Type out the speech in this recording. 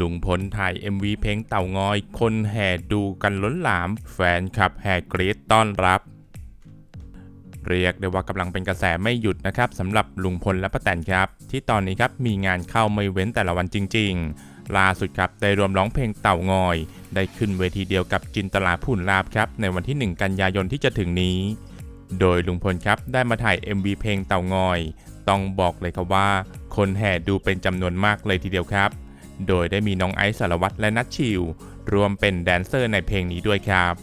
ลุงพลถ่าย MV เพลงเต่างอย คนแห่ดูกันล้นหลาม แฟนคลับแห่กรี๊ดต้อนรับ เรียกได้ว่ากำลังเป็นกระแสไม่หยุดนะครับสำหรับลุงพลและป้าแตนครับ ที่ตอนนี้ครับมีงานเข้าไม่เว้นแต่ละวันจริง ๆ ล่าสุดครับได้รวมร้องเพลงเต่างอย ได้ขึ้นเวทีเดียวกับจินตลาพูนลาบครับในวันที่ 1 กันยายนที่จะถึงนี้ โดยลุงพลครับได้มาถ่าย MV เพลงเต่างอย ต้องบอกเลยครับว่า คนแห่ดูเป็นจำนวนมากเลยทีเดียวครับ โดยได้มีน้องไอซ์สารวัตรและนัทชิวรวมเป็นแดนเซอร์ในเพลงนี้ด้วยครับ